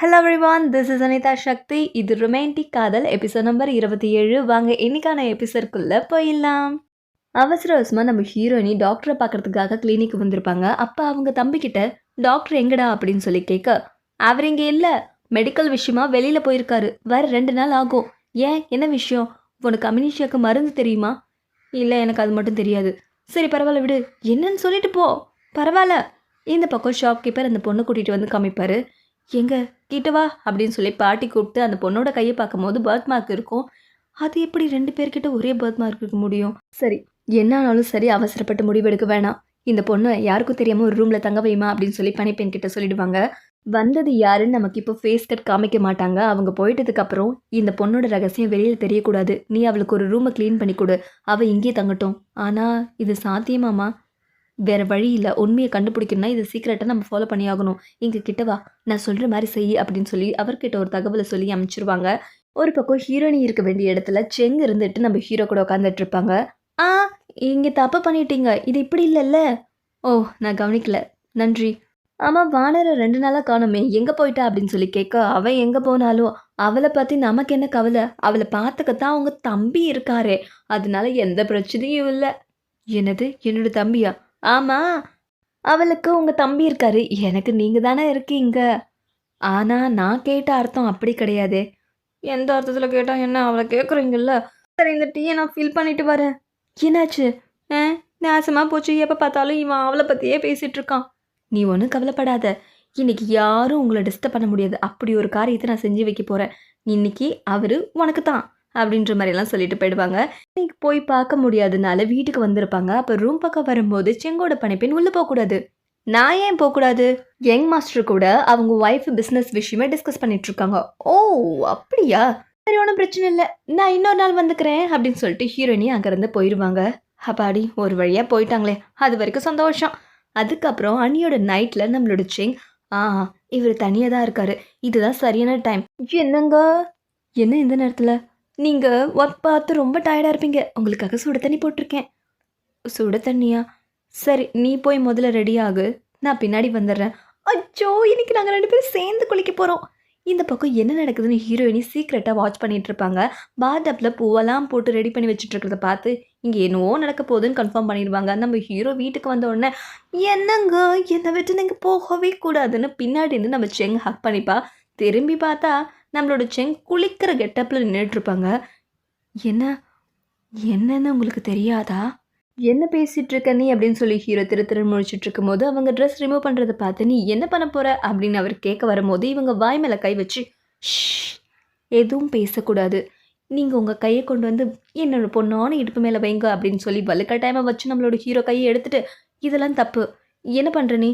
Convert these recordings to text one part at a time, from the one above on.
Hello everyone this is Anitha Sakthi இது romantic காதல் episode number இருபத்தி ஏழு. வாங்க இன்னைக்கான எபிசோட்குள்ளே போயிடலாம். அவசர அவசரமாக நம்ம ஹீரோயினி டாக்டரை பார்க்கறதுக்காக கிளினிக் வந்திருப்பாங்க. அப்போ அவங்க தம்பிக்கிட்ட டாக்டர் எங்கடா? அப்படின்னு சொல்லி கேட்க அவர் இங்கே இல்லை. மெடிக்கல் விஷயமா வெளியில் போயிருக்காரு. வர ரெண்டு நாள் ஆகும். ஏன்? என்ன விஷயம்? உனக்கு அமினிஷியாக்கு மருந்து தெரியுமா? இல்லை எனக்கு அது மட்டும் தெரியாது. சரி பரவாயில்ல விடு. என்னன்னு சொல்லிட்டு போ. பரவாயில்ல. இந்த பக்கம் ஷாப் கீப்பர் அந்த பொண்ணை கூட்டிகிட்டு வந்து காமிப்பார். எங்க கிட்ட வா அப்படின்னு சொல்லி பாட்டி கூப்பிட்டு அந்த பொண்ணோட கையை பார்க்கும்போது பர்த் மார்க் இருக்கும். அது எப்படி ரெண்டு பேர்கிட்ட ஒரே பர்த் மார்க் இருக்க முடியும்? சரி என்ன ஆனாலும் சரி அவசரப்பட்டு முடிவெடுக்க வேணாம். இந்த பொண்ணு யாருக்கும் தெரியாம ஒரு ரூம்ல தங்க வைமா அப்படின்னு சொல்லி பனிப்பெண் கிட்ட சொல்லிடுவாங்க. வந்தது யாருன்னு நமக்கு இப்போ ஃபேஸ் கட் காமிக்க மாட்டாங்க. அவங்க போயிட்டதுக்கு அப்புறம் இந்த பொண்ணோட ரகசியம் வெளியில் தெரியக்கூடாது. நீ அவளுக்கு ஒரு ரூமை க்ளீன் பண்ணி கொடு. அவள் இங்கேயே தங்கட்டும். ஆனால் இது சாத்தியமாமா வேறு வழி இல்லை உண்மையை கண்டுபிடிக்கணும்னா இது சீக்கிரட்டாக நம்ம ஃபாலோ பண்ணி ஆகணும் இங்கே கிட்டவா நான் சொல்கிற மாதிரி செய் அப்படின்னு சொல்லி அவர்கிட்ட ஒரு தகவலை சொல்லி அமைச்சிருவாங்க. ஒரு பக்கம் ஹீரோனி இருக்க வேண்டிய இடத்துல செங் இருந்துட்டு நம்ம ஹீரோ கூட உட்காந்துட்டு இருப்பாங்க. ஆ இங்கே தப்பு பண்ணிட்டீங்க. இது இப்படி இல்லைல்ல. ஓ நான் கவனிக்கல. நன்றி. ஆமாம் வானரை ரெண்டு நாளாக காணுமே. எங்கே போயிட்டா அப்படின்னு சொல்லி கேட்க அவன் எங்கே போனாலும் அவளை பற்றி நமக்கு என்ன கவலை? அவளை பார்த்துக்கத்தான் அவங்க தம்பி இருக்காரே. அதனால எந்த பிரச்சனையும் இல்லை. என்னது? என்னோட தம்பியா? ஆமாம் அவளுக்கு உங்கள் தம்பி இருக்காரு. எனக்கு நீங்கள் தானே இருக்கீங்க. ஆனால் நான் கேட்ட அர்த்தம் அப்படி கிடையாதே. எந்த அர்த்தத்தில் கேட்டால் என்ன? அவளை கேட்குறீங்கல்ல சரி இந்த டீயை நான் ஃபில் பண்ணிட்டு வரேன். என்னாச்சு? ஆ? நேசமாக போச்சு. எப்போ பார்த்தாலும் இவன் அவளை பற்றியே பேசிகிட்டு இருக்கான். நீ ஒன்றும் கவலைப்படாத. இன்னைக்கு யாரும் உங்களை டிஸ்டர்ப் பண்ண முடியாது. அப்படி ஒரு காரியத்தை நான் செஞ்சு வைக்க போகிறேன் இன்னைக்கு அவர் உனக்கு தான் அப்படின்ற மாதிரிலாம் சொல்லிட்டு போயிடுவாங்க. இன்னைக்கு போய் பார்க்க முடியாதனால வீட்டுக்கு வந்திருப்பாங்க. அப்போ ரூம் பக்கம் வரும்போது செங்கோட பணிப்பெண் உள்ளே போகக்கூடாது. நான் ஏன் போகக்கூடாது? யங் மாஸ்டர் கூட அவங்க ஒய்ஃப் பிஸ்னஸ் விஷயமா டிஸ்கஸ் பண்ணிட்டு இருக்காங்க. ஓ அப்படியா? சரி ஒன்றும் பிரச்சனை இல்லை. நான் இன்னொரு நாள் வந்துக்கிறேன் அப்படின்னு சொல்லிட்டு ஹீரோயினி அங்கேருந்து போயிடுவாங்க அப்பாடி ஒரு வழியாக போயிட்டாங்களே. அது வரைக்கும் சந்தோஷம். அதுக்கப்புறம் அண்ணியோட நைட்டில் நம்மளோட செங் ஆ இவர் தனியாக தான் இருக்காரு. இதுதான் சரியான டைம் என்னங்க? என்ன இந்த நேரத்தில்? நீங்கள் ஒர்க் பார்த்து ரொம்ப டயர்டாக இருப்பீங்க. உங்களுக்காக சுட தண்ணி போட்டிருக்கேன். சுட தண்ணியா? சரி நீ போய் முதல்ல ரெடி ஆகு. நான் பின்னாடி வந்துடுறேன். அச்சோ இன்னைக்கு நாங்கள் ரெண்டு பேரும் சேர்ந்து குளிக்க போகிறோம் இந்த பக்கம் என்ன நடக்குதுன்னு ஹீரோயினி சீக்ரெட்டாக வாட்ச் பண்ணிட்டு இருப்பாங்க. பாதப்பில் பூவெல்லாம் போட்டு ரெடி பண்ணி வச்சுட்டு இருக்கிறத பார்த்து இங்கே என்னவோ நடக்க போகுதுன்னு கன்ஃபார்ம் பண்ணிடுவாங்க. நம்ம ஹீரோ வீட்டுக்கு வந்த உடனே என்னங்க? என்னை விட்டு நீங்கள் போகவே கூடாதுன்னு பின்னாடி இருந்து நம்ம செங் ஹக் பண்ணிப்பா. திரும்பி பார்த்தா நம்மளோட செங் குளிக்கிற கெட்டப்பில் நின்றுட்டுருப்பாங்க என்ன? என்னன்னு உங்களுக்கு தெரியாதா? என்ன பேசிகிட்டு இருக்க நீ அப்படின்னு சொல்லி ஹீரோ திரு திரு முழிச்சிட்டு இருக்கும்போது அவங்க ட்ரெஸ் ரிமூவ் பண்ணுறதை பார்த்து நீ என்ன பண்ண போகிற அப்படின்னு அவர் கேட்க வரும்போது இவங்க வாய் மேலே கை வச்சு எதுவும் பேசக்கூடாது. நீங்கள் உங்கள் கையை கொண்டு வந்து என்னோட பொண்ணான இடுப்பு மேலே வைங்க அப்படின்னு சொல்லி வலுக்கட்டாயமாக வச்சு நம்மளோட ஹீரோ கையை எடுத்துட்டு இதெல்லாம் தப்பு. என்ன பண்ணுற நீ?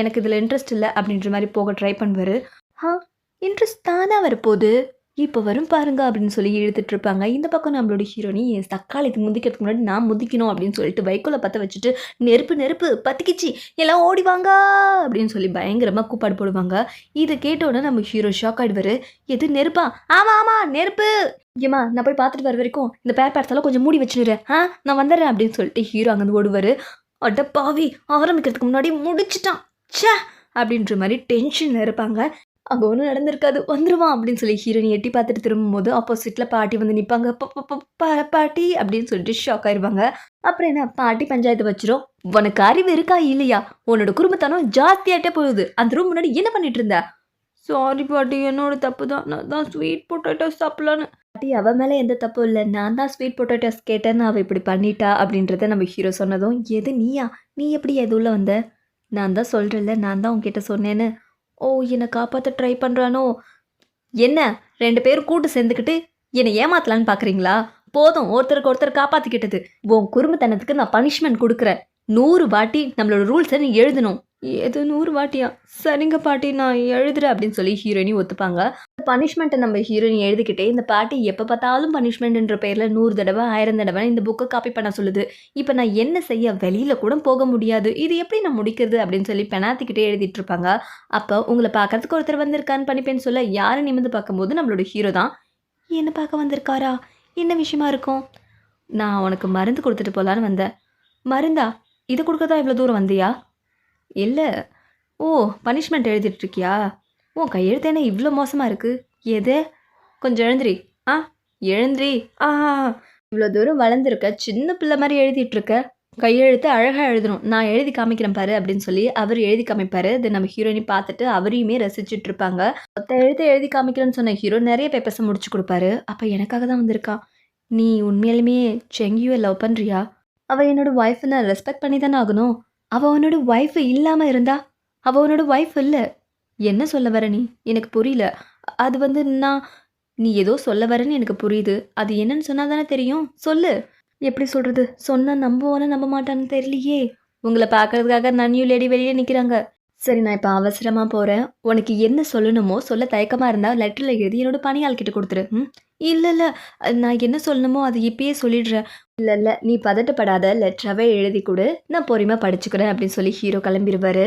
எனக்கு இதில் இன்ட்ரெஸ்ட் இல்லை அப்படின்ற மாதிரி போக ட்ரை பண்ணுவார். ஆ இன்ட்ரெஸ்ட் தானாக வரப்போகுது. இப்போ வரும் பாருங்க அப்படின்னு சொல்லி இழுத்துட்டு இருப்பாங்க. இந்த பக்கம் நம்மளோட ஹீரோனி என் தக்காளிக்கு முந்திக்கிறதுக்கு முன்னாடி நான் முந்திக்கணும் அப்படின்னு சொல்லிட்டு வைக்கோலை பற்ற வச்சுட்டு நெருப்பு நெருப்பு பத்திக்கிச்சு எல்லாம் ஓடி வாங்க அப்படின்னு சொல்லி பயங்கரமாக கூப்பாடு போடுவாங்க. இதை கேட்ட உடனே நம்ம ஹீரோ ஷாக் ஆயிடுவார். எது நெருப்பா? ஆமாம் ஆமாம் நெருப்பு. ஏம்மா நான் போய் பார்த்துட்டு வர வரைக்கும் இந்த பேர் பேர்த்தாலும் கொஞ்சம் மூடி வச்சுடுறேன் ஆ நான் வந்துடுறேன் அப்படின்னு சொல்லிட்டு ஹீரோ அங்கேருந்து ஓடுவார். அட பாவி ஆரம்பிக்கிறதுக்கு முன்னாடி முடிச்சிட்டான். ச்சே அப்படின்ற மாதிரி டென்ஷனில் இருப்பாங்க. அங்கே ஒன்றும் நடந்திருக்காது வந்துருவான் அப்படின்னு சொல்லி ஹீரோனி எட்டி பார்த்துட்டு திரும்பும்போது ஆப்போசிட்டில் பாட்டி வந்து நிற்பாங்க பாட்டி அப்படின்னு சொல்லிட்டு ஷாக் ஆயிடுவாங்க அப்புறம் என்ன பாட்டி பஞ்சாயத்து வச்சிரும். உனக்கு அறிவு இருக்கா இல்லையா? உன்னோட குடும்பத்தனம் ஜாஸ்தியாகிட்டே போகுது. அந்த ரூம் முன்னாடி என்ன பண்ணிட்டு இருந்த? சாரி பாட்டி என்னோட தப்பு தான் நான் தான் ஸ்வீட் பொட்டேட்டோஸ் சாப்பிடலான்னு. பாட்டி அவன் மேலே எந்த தப்பும் இல்லை. நான் தான் ஸ்வீட் பொட்டேட்டோஸ் கேட்டேன்னு அவள் இப்படி பண்ணிட்டா அப்படின்றத நம்ம ஹீரோ சொன்னதும் எது நீயா? நீ எப்படி எது உள்ள வந்த? நான் தான் சொல்கிறேன்ல நான் தான் உன்கிட்ட சொன்னேன்னு. ஓ என்னை காப்பாற்ற ட்ரை பண்ணுறானோ என்ன ரெண்டு பேரும் கூட்டு சேர்ந்துக்கிட்டு என்னை ஏமாத்தலான்னு பார்க்குறீங்களா போதும் ஒருத்தருக்கு ஒருத்தர் காப்பாற்றிக்கிட்டது உன் குறும்புத்தனத்துக்கு நான் பனிஷ்மெண்ட் கொடுக்குறேன். நூறு வாட்டி நம்மளோட ரூல்ஸை நீ எழுதணும். எது நூறு வாட்டியா? சரிங்க பாட்டி நான் எழுதுறேன் அப்படின்னு சொல்லி ஹீரோயினி ஒத்துப்பாங்க. பனிஷ்மெண்ட்டை நம்ம ஹீரோயின் எழுதிக்கிட்டே இந்த பாட்டி எப்போ பார்த்தாலும் பனிஷ்மெண்ட்ன்ற பேரில் நூறு தடவை ஆயிரம் தடவை இந்த புக்கை காப்பி பண்ண சொல்லுது. இப்போ நான் என்ன செய்ய? வெளியில் கூட போக முடியாது. இது எப்படி நான் முடிக்கிறது? அப்படின்னு சொல்லி பெனாத்திக்கிட்டே எழுதிட்டு இருப்பாங்க. அப்போ உங்களை பார்க்கறதுக்கு ஒருத்தர் வந்திருக்கான்னு பண்ணிப்பேன்னு சொல்ல யாரை நிமிர்ந்து பார்க்கும்போது நம்மளோட ஹீரோ தான் என்ன பார்க்க வந்திருக்காரா? என்ன விஷயமா இருக்கும்? நான் உனக்கு மருந்து கொடுத்துட்டு போகலான்னு வந்தேன். மருந்தா? இது கொடுக்க தான் இவ்வளோ தூரம் வந்தியா? இல்லை. ஓ பனிஷ்மெண்ட் எழுதிட்டுருக்கியா? ஓ கையெழுத்தேனே இவ்வளோ மோசமாக இருக்குது எது? கொஞ்சம் எழுந்திரி. ஆ எழுந்திரி. ஆ இவ்வளோ தூரம் வளர்ந்துருக்க சின்ன பிள்ளை மாதிரி எழுதிட்டுருக்க. கையெழுத்து அழகாக எழுதணும். நான் எழுதி காமிக்கிறேன் பாரு அப்படின்னு சொல்லி அவர் எழுதி காமிப்பாரு. தென் நம்ம ஹீரோயினி பார்த்துட்டு அவரையுமே ரசிச்சுட்டு இருப்பாங்க மொத்த எழுத்து எழுதி காமிக்கிறேன்னு சொன்ன ஹீரோ நிறைய பேப்பர்ஸை முடிச்சு கொடுப்பாரு. அப்போ எனக்காக தான் வந்திருக்கான் நீ உண்மையிலுமே செங்கியூவை லவ் பண்ணுறியா அவள் என்னோட ஒய்ஃபை நான் ரெஸ்பெக்ட் பண்ணி தானே ஆகணும். அவள் உன்னோட ஒய்ஃபு இல்லாமல் இருந்தா அவள் உன்னோட ஒய்ஃப் இல்லை. என்ன சொல்ல வர நீ? எனக்கு புரியல. அது வந்து நான் நீ ஏதோ சொல்ல வரேன்னு எனக்கு புரியுது. அது என்னன்னு சொன்னால் தானே தெரியும்? சொல்லு. எப்படி சொல்கிறது சொன்னால் நம்புவானே நம்ப மாட்டான்னு தெரியலையே. உங்களை பார்க்கறதுக்காக நன்யூ லேடி வெளியே நிற்கிறாங்க சரி நான் இப்போ அவசரமாக போகிறேன் உனக்கு என்ன சொல்லணுமோ சொல்ல தயக்கமாக இருந்தால் லெட்டரில் எழுதி என்னோட பணியாள் கிட்ட கொடுத்துரு. ம்? இல்லை இல்லை. நான் என்ன சொல்லணுமோ அது இப்பயே சொல்லிடுறேன். இல்லை இல்லை. நீ பதட்டப்படாத. லெட்டராகவே எழுதி கொடு. நான் பொறுமையாக படிச்சுக்கிறேன் அப்படின்னு சொல்லி ஹீரோ கிளம்பிருவாரு.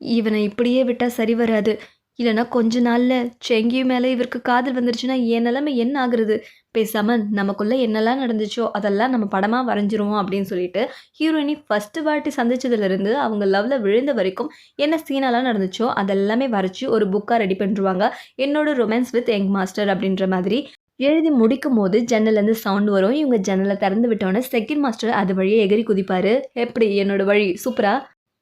இவனை இப்படியே விட்டால் சரி வராது. இல்லைன்னா கொஞ்ச நாளில் செங்கி மேலே இவருக்கு காதல் வந்துருச்சுன்னா என் நிலைமை என்ன ஆகுறது? பேசாமல் நமக்குள்ளே என்னெல்லாம் நடந்துச்சோ அதெல்லாம் நம்ம படமாக வரைஞ்சிருவோம் அப்படின்னு சொல்லிட்டு ஹீரோயினி ஃபஸ்ட்டு வாட்டி சந்திச்சதுலேருந்து அவங்க லவ்வில் விழுந்த வரைக்கும் என்ன சீனெல்லாம் நடந்துச்சோ அதெல்லாமே வரைச்சி ஒரு புக்காக ரெடி பண்ணிருவாங்க. என்னோட ரொமான்ஸ் வித் யங் மாஸ்டர் அப்படின்ற மாதிரி. எழுதி முடிக்கும் போது ஜன்னலேருந்து சவுண்ட் வரும். இவங்க ஜன்னலை திறந்து விட்டோன்னே செகண்ட் மாஸ்டர் அது வழியே எகிரி குதிப்பாரு. எப்படி? என்னோட வழி சூப்பரா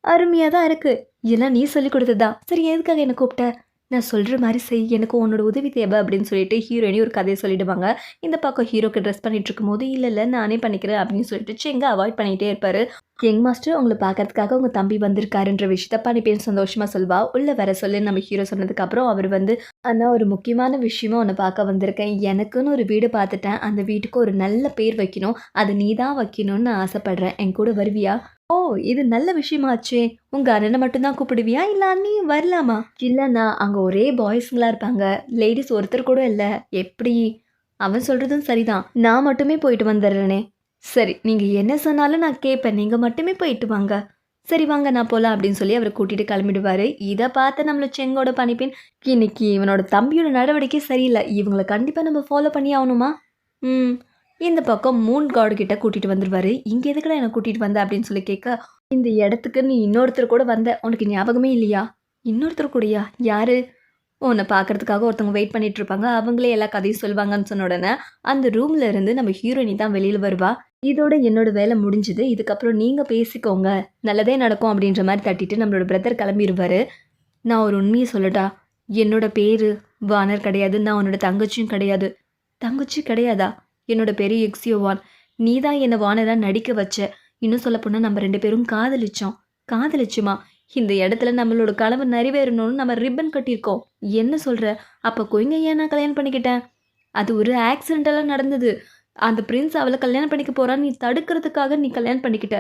அருமையாக தான் இருக்கு. எல்லாம் நீ சொல்லி கொடுத்ததா? சரி எதுக்காக என்ன கூப்பிட்ட? நான் சொல்கிற மாதிரி செய். எனக்கு உன்னோட உதவி தேவை. அப்படின்னு சொல்லிட்டு ஹீரோயினி ஒரு கதையை சொல்லிடுவாங்க. இந்த பக்கம் ஹீரோக்கு ட்ரெஸ் பண்ணிட்டு இருக்கும்போது இல்லை இல்லை நானே பண்ணிக்கிறேன். அப்படின்னு சொல்லிட்டு செங்க அவாய்ட் பண்ணிகிட்டே இருப்பார். யங் மாஸ்டர் உங்களை பார்க்கறதுக்காக உங்கள் தம்பி வந்திருக்காருன்ற விஷயத்த பண்ணிப்பேன் சந்தோஷமாக சொல்வா? உள்ளே வர சொல்லி நம்ம ஹீரோ சொன்னதுக்கப்புறம் அவர் வந்து ஆனால் ஒரு முக்கியமான விஷயமா உன்னை பார்க்க வந்திருக்கேன். எனக்குன்னு ஒரு வீடு பார்த்துட்டேன். அந்த வீட்டுக்கு ஒரு நல்ல பேர் வைக்கணும். அது நீ தான் வைக்கணும்னு ஆசைப்பட்றேன். என் கூட வருவியா? ஓ இது நல்ல விஷயமாச்சே. உங்கள் அண்ணனை மட்டும்தான் கூப்பிடுவியா? இல்லை நீ வரலாமா? இல்லைண்ணா அங்கே ஒரே பாய்ஸுங்களா இருப்பாங்க. லேடிஸ் ஒருத்தர் கூட இல்லை. எப்படி? அவன் சொல்கிறதும் சரிதான். நான் மட்டுமே போயிட்டு வந்துடுறேனே. சரி நீங்கள் என்ன சொன்னாலும் நான் கேட்பேன் நீங்கள் மட்டுமே போயிட்டு வாங்க. சரி வாங்க நான் போகலாம் அப்படின்னு சொல்லி அவரை கூட்டிகிட்டு கிளம்பிடுவார். இதை பார்த்து நம்மள செங்கோட பணிப்பேன் இன்னைக்கு இவனோட தம்பியோட நடவடிக்கை சரியில்லை. இவங்களை கண்டிப்பாக நம்ம ஃபாலோ பண்ணி ஆகணுமா? ம். இந்த பக்கம் மூன் காடு கிட்ட கூட்டிகிட்டு வந்துடுவார் இங்கே எதுக்கடா என்னை கூட்டிகிட்டு வந்த அப்படின்னு சொல்லி கேட்க இந்த இடத்துக்கு நீ இன்னொருத்தர் கூட வந்த உனக்கு ஞாபகமே இல்லையா? இன்னொருத்தர் கூடயா? யாரு? உன்னை பார்க்கறதுக்காக ஒருத்தவங்க வெயிட் பண்ணிட்டு இருப்பாங்க. அவங்களே எல்லா கதையும் சொல்லுவாங்கன்னு சொன்ன உடனே அந்த ரூம்ல இருந்து நம்ம ஹீரோயினி தான் வெளியில் வருவா. இதோட என்னோட வேலை முடிஞ்சுது. இதுக்கப்புறம் நீங்கள் பேசிக்கோங்க. நல்லதே நடக்கும் அப்படின்ற மாதிரி தட்டிட்டு நம்மளோட பிரதர் கிளம்பிடுவார் நான் ஒரு உண்மையை சொல்லட்டா? என்னோட பேர் வானர் கிடையாது. நான் உன்னோட தங்கச்சியும் கிடையாது. தங்கச்சி கிடையாதா? என்னோட பேரு எக்ஸியோவான் நீ தான் என்னை வானராக நடிக்க வச்ச. இன்னும் சொல்லப்போனால் நம்ம ரெண்டு பேரும் காதலிச்சோம். காதலிச்சுமா? இந்த இடத்துல நம்மளோட கனவு நிறைவேறணும்னு நம்ம ரிப்பன் கட்டியிருக்கோம். என்ன சொல்கிற அப்போ கொய்ங்க ஏன் நான் கல்யாணம் பண்ணிக்கிட்டேன்? அது ஒரு ஆக்சிடென்டெல்லாம் நடந்தது. அந்த பிரின்ஸ் அவளை கல்யாணம் பண்ணிக்க போகிறான்னு நீ தடுக்கிறதுக்காக நீ கல்யாணம் பண்ணிக்கிட்ட.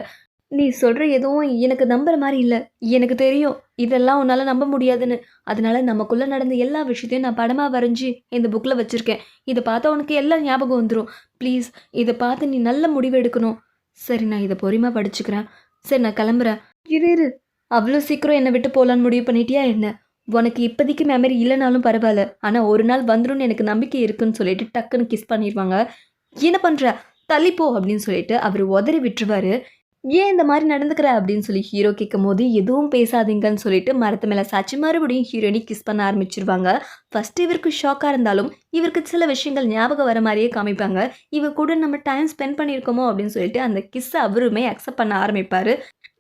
நீ சொல்கிற எதுவும் எனக்கு நம்புற மாதிரி இல்லை. எனக்கு தெரியும். இதெல்லாம் உன்னால் நம்ப முடியாதுன்னு. அதனால நமக்குள்ளே நடந்த எல்லா விஷயத்தையும் நான் படமாக வரைஞ்சி இந்த புக்கில் வச்சுருக்கேன். இதை பார்த்தா உனக்கு எல்லாம் ஞாபகம் வந்துடும் ப்ளீஸ் இதை பார்த்து நீ நல்ல முடிவு எடுக்கணும். சரி நான் இதை பொறுமையாக படிச்சுக்கிறேன். சரி நான் கிளம்புறேன். இரு இரு. அவ்வளோ சீக்கிரம் என்னை விட்டு போகலான்னு முடிவு பண்ணிட்டியா என்ன? உனக்கு இப்போதைக்கு மெமரி இல்லைனாலும் பரவாயில்ல. ஆனால் ஒரு நாள் வந்துடும் எனக்கு நம்பிக்கை இருக்குன்னு சொல்லிட்டு டக்குன்னு கிஸ் பண்ணிடுவாங்க என்ன பண்ணுற தள்ளிப்போ அப்படின்னு சொல்லிட்டு அவர் உதறி விட்டுருவாரு. ஏன் இந்த மாதிரி நடந்துக்கிற? அப்படின்னு சொல்லி ஹீரோ கேட்கும் போது எதுவும் பேசாதீங்கன்னு சொல்லிட்டு மரத்து மேலே சாச்சி மறுபடியும் ஹீரோயினி கிஸ் பண்ண ஆரம்பிச்சிருவாங்க. ஃபர்ஸ்ட் இவருக்கு ஷாக்காக இருந்தாலும் இவருக்கு சில விஷயங்கள் ஞாபகம் வர மாதிரியே காமிப்பாங்க. இவ கூட நம்ம டைம் ஸ்பெண்ட் பண்ணியிருக்கோமோ அப்படின்னு சொல்லிட்டு அந்த கிஸ்ஸை அவருமே அக்செப்ட் பண்ண ஆரம்பிப்பார்.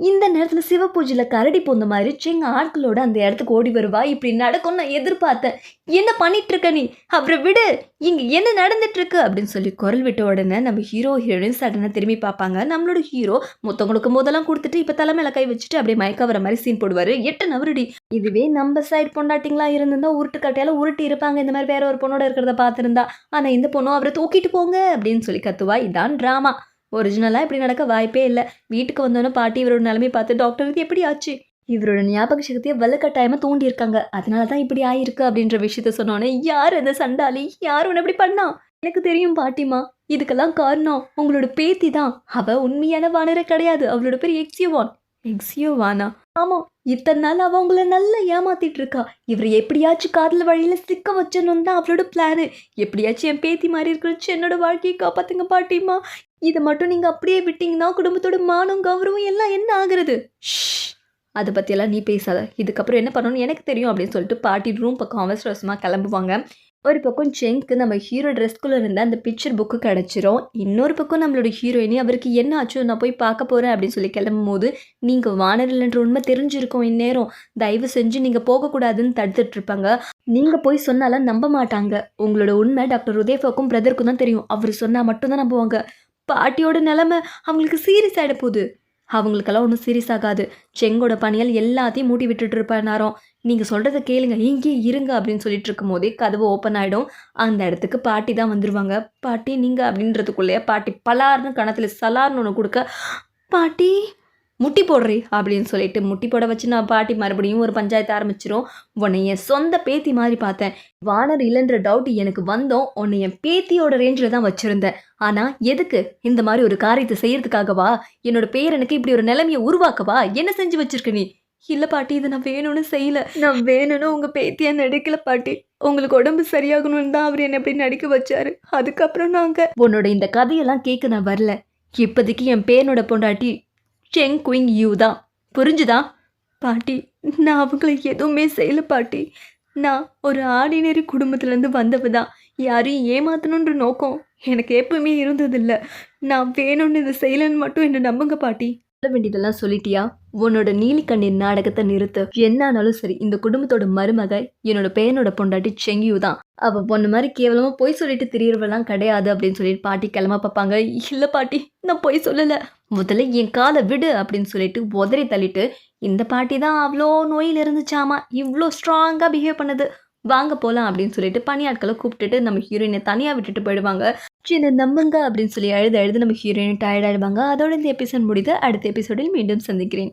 இந்த நேரத்தில் சிவபூஜையில் கரடி போந்த மாதிரி செங்க ஆட்களோட அந்த இடத்துக்கு ஓடி வருவா. இப்படி நடக்கும் நான் எதிர்பார்த்தேன். என்ன பண்ணிட்டு இருக்க நீ? அப்புறம் விடு. இங்கே என்ன நடந்துட்டு இருக்கு அப்படின்னு சொல்லி குரல் விட்ட உடனே நம்ம ஹீரோ ஹீரோயின் சடனாக திரும்பி பார்ப்பாங்க. நம்மளோட ஹீரோ மொத்தம் கொடுக்கும் போதெல்லாம் கொடுத்துட்டு இப்போ தலைமையில கை வச்சுட்டு அப்படியே மயக்க வர மாதிரி சீன் போடுவார். எட்டு நவரடி இதுவே நம்ம சைடு பொண்டாட்டிங்களா இருந்திருந்தா உருட்டு கட்டையால உருட்டி இருப்பாங்க. இந்த மாதிரி வேற ஒரு பொண்ணோட இருக்கிறத பார்த்துருந்தா. ஆனால் இந்த பொண்ணும் அவரை தூக்கிட்டு போங்க. அப்படின்னு சொல்லி கத்துவா. இதான் ட்ராமா ஒரிஜினலாக இப்படி நடக்க வாய்ப்பே இல்லை. வீட்டுக்கு வந்தோன்னே பாட்டி இவரோட நிலைமை பார்த்து டாக்டருக்கு எப்படி ஆச்சு? இவரோட ஞாபக சக்தியை வலுக்கட்டாயமாக தூண்டியிருக்காங்க. அதனால தான் இப்படி ஆயிருக்கு அப்படின்ற விஷயத்த சொன்னோன்னே யார் அந்த சண்டாளி? யார் உன்னை இப்படி பண்ணா? எனக்கு தெரியும் பாட்டிமா இதுக்கெல்லாம் காரணம் உங்களோட பேத்தி தான். அவ உண்மையான வானரே கிடையாது. அவளோட பேர் எக்ஸியோவான் எக்ஸியோவானா ஆமாம் இத்தனை நாள் அவள் உங்களை நல்லா ஏமாத்திட்டு இருக்கா இவர் எப்படியாச்சும் காதல் வழியில சிக்க வச்சணும் தான் அவளோட பிளானு எப்படியாச்சும் என் பேத்தி மாதிரி இருக்கிறச்சு என்னோட வாழ்க்கையை காப்பாத்துங்க பாட்டிமா இதை மட்டும் நீங்கள் அப்படியே விட்டீங்கன்னா குடும்பத்தோட மானம் கௌரவம் எல்லாம் என்ன ஆகுறது? அதை பற்றியெல்லாம் நீ பேசாத. இதுக்கப்புறம் என்ன பண்ணணும்னு எனக்கு தெரியும் அப்படின்னு சொல்லிட்டு பாட்டி ரூம் பக்கம் அவசர அவசரமாக கிளம்புவாங்க. ஒரு பக்கம் ஜெங்க்கு நம்ம ஹீரோ ட்ரெஸ்க்குள்ளே இருந்த அந்த பிக்சர் புக்கு கிடச்சிரும். இன்னொரு பக்கம் நம்மளோட ஹீரோயினி அவருக்கு என்ன ஆச்சோ நான் போய் பார்க்க போகிறேன் அப்படின்னு சொல்லி கிளம்பும் போது நீங்கள் வானரில்ன்ற உண்மை தெரிஞ்சிருக்கோம் இந்நேரம். தயவு செஞ்சு நீங்கள் போகக்கூடாதுன்னு தடுத்துட்ருப்பாங்க நீங்கள் போய் சொன்னாலாம் நம்ப மாட்டாங்க. உங்களோட உண்மை டாக்டர் உதயஃபாக்கும் பிரதருக்கும் தான் தெரியும். அவர் சொன்னால் மட்டும்தான் நம்புவாங்க. பாட்டியோட நிலமை அவங்களுக்கு சீரியஸ் ஆகிட போகுது. அவங்களுக்கெல்லாம் ஒன்றும் சீரியஸ் ஆகாது. செங்கோட பணியால் எல்லாத்தையும் மூட்டி விட்டுட்டு இருப்பார் நேரம் நீங்கள் சொல்கிறத கேளுங்க. இங்கே இருங்க அப்படின்னு சொல்லிட்டு இருக்கும் போதே கதவு ஓப்பன் ஆகிடும் அந்த இடத்துக்கு பாட்டி தான் வந்துடுவாங்க பாட்டி நீங்கள் அப்படின்றதுக்குள்ளேயே பாட்டி பலார்னு கணத்தில் சலார்னு ஒன்று கொடுக்க பாட்டி முட்டி போடுறே அப்படின்னு சொல்லிட்டு முட்டி போட வச்சு நான் பாட்டி மறுபடியும் ஒரு பஞ்சாயத்து ஆரம்பிச்சிரும். உன்னை என் சொந்த பேத்தி மாதிரி பார்த்தேன். வானர் இல்லைன்ற டவுட் எனக்கு வந்தோம். உன்னை என் பேத்தியோட ரேஞ்சில் தான் வச்சுருந்தேன். ஆனால் எதுக்கு? இந்த மாதிரி ஒரு காரியத்தை செய்யறதுக்காகவா? என்னோட பேரனுக்கு இப்படி ஒரு நிலைமையை உருவாக்கவா? என்ன செஞ்சு வச்சிருக்க நீ? இல்லை பாட்டி இதை நான் வேணும்னு செய்யல. நான் வேணும்னு உங்கள் பேத்தியை நடிக்கல பாட்டி. உங்களுக்கு உடம்பு சரியாகணும்னு தான் அவர் என்னை அப்படி நடிக்க வச்சாரு. அதுக்கப்புறம் நாங்கள் உன்னோட இந்த கதையெல்லாம் கேட்க நான் வரல. இப்போதைக்கு என் பேரனோட பொண்டாட்டி செங் குயிங் யூ தான். புரிஞ்சுதா? பாட்டி நான் அவங்கள எதுவுமே செய்யல பாட்டி. நான் ஒரு ஆர்டினரி குடும்பத்துலேருந்து வந்தவ தான். யாரையும் ஏமாத்தணுன்ற நோக்கம் எனக்கு எப்பவுமே இருந்ததில்லை. நான் வேணும்னு இதை செய்யலைன்னு மட்டும் என்னை நம்புங்க பாட்டி. சொல்ல வேண்டியதெல்லாம் சொல்லிட்டியா? உன்னோட நீலிக்கண்ணீர் நாடகத்தை நிறுத்து. என்ன ஆனாலும் சரி இந்த குடும்பத்தோட மருமக என்னோட பையனோட பொண்டாட்டி செங்கியூ தான். அவ பொண்ணு மாதிரி கேவலமா பொய் சொல்லிட்டு திரியறவெல்லாம் கிடையாது அப்படின்னு சொல்லிட்டு பாட்டி கிளம்ப பார்ப்பாங்க. இல்ல பாட்டி நான் பொய் சொல்லல. முதல்ல என் காலை விடு அப்படின்னு சொல்லிட்டு உதறி தள்ளிட்டு இந்த பாட்டி தான் அவ்வளோ நோயில் இருந்துச்சாமா இவ்வளோ ஸ்ட்ராங்காக பிஹேவ் பண்ணுது. வாங்க போகலாம் அப்படின்னு சொல்லிட்டு பணியாட்களை கூப்பிட்டுட்டு நம்ம ஹீரோயினை தனியாக விட்டுட்டு போயிடுவாங்க. சின்ன நம்புங்க அப்படின்னு சொல்லி அழுது அழுது நம்ம ஹீரோயின் டயர்டாயிடுவாங்க அதோட இந்த எபிசோட் முடிது அடுத்த எபிசோடில் மீண்டும் சந்திக்கிறேன்.